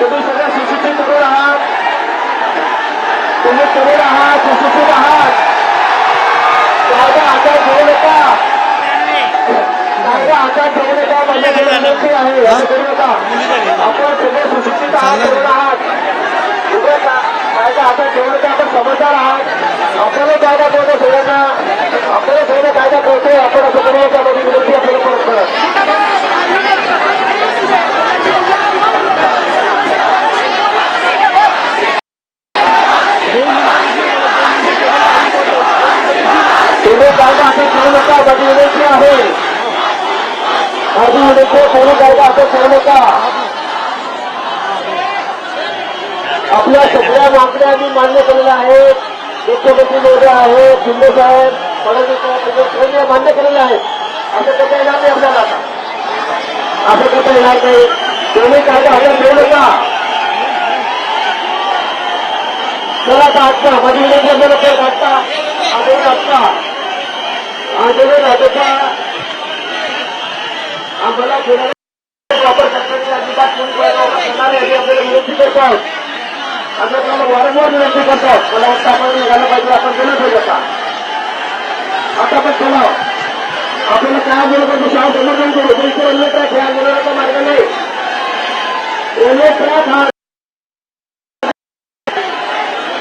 तुम्ही सगळ्या सुशिक्षित तरुण आहात? तुम्ही तरुण आहात सुशिक्षित आहात. कायदा आकार ठेवू नका. आकार ठेवू नका. माझ्या आहे नका. आपण सगळे सुशिक्षित आहात तरुण आहात. आकार ठेवू नका. आपण समजदार आहात. आपल्याला कायदा करणं सोडा आपल्याला सगळं कायदा करतोय आपण आहे माझी विनंती आहे, कोणी कायदा हातात घेऊ नका आपल्या सगळ्या मागण्या आम्ही मान्य केलेल्या आहेत. मुख्यमंत्री महोदय आहेत शिंदे साहेब फडणवीस साहेब मान्य केलेले आहेत. असं करता येणार नाही आपल्याला आता. असं करता येणार नाही. दोन्ही कायदा हातात घेऊ नका. चला आता आत्ता माझी विनंती आपल्याला परत आजचा. आंदोलन आजचा. आंदोलन आपल्याला विनंती करतात आता तुम्हाला वारंवार विनंती करतात मला वाटतं आपण निघायला पाहिजे आपण गेलं पाहिजे आता आता पण चला आपल्याला काय आंदोलन करतो शाळा समर्थन करू पैसे रेल्वे ट्रॅक हे आंदोलनाचा मार्ग नाही रेल्वे ट्रॅक हा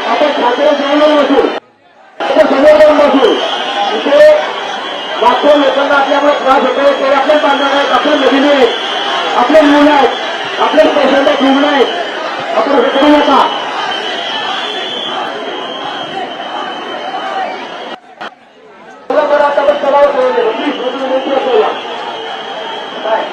आपण छात्र समोर बसू आपण समोर जाऊन बसू इथे लाखो लोकांना आपल्यामुळे त्रास होतोय ते आपले बांधणार आहेत आपले नवीन आहेत आपले मुलं आहेत आपले पेशंट आहेत रुग्ण आहेत. आपण असं नका चला बरं आता पण चलावं करून देतो प्लीज माझी विनंती आपल्याला काय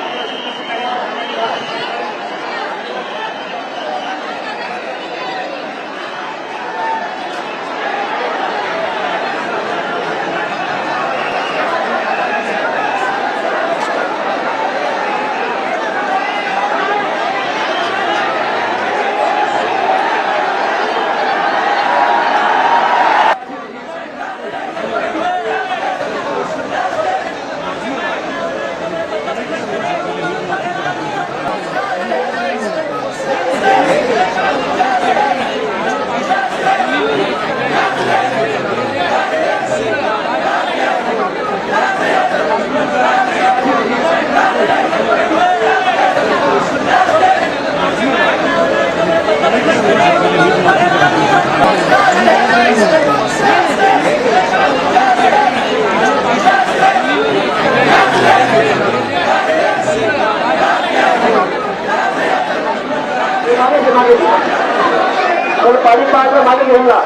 मागे घे, मागे घे. पाणी पाहायचं मागे घेऊन जा.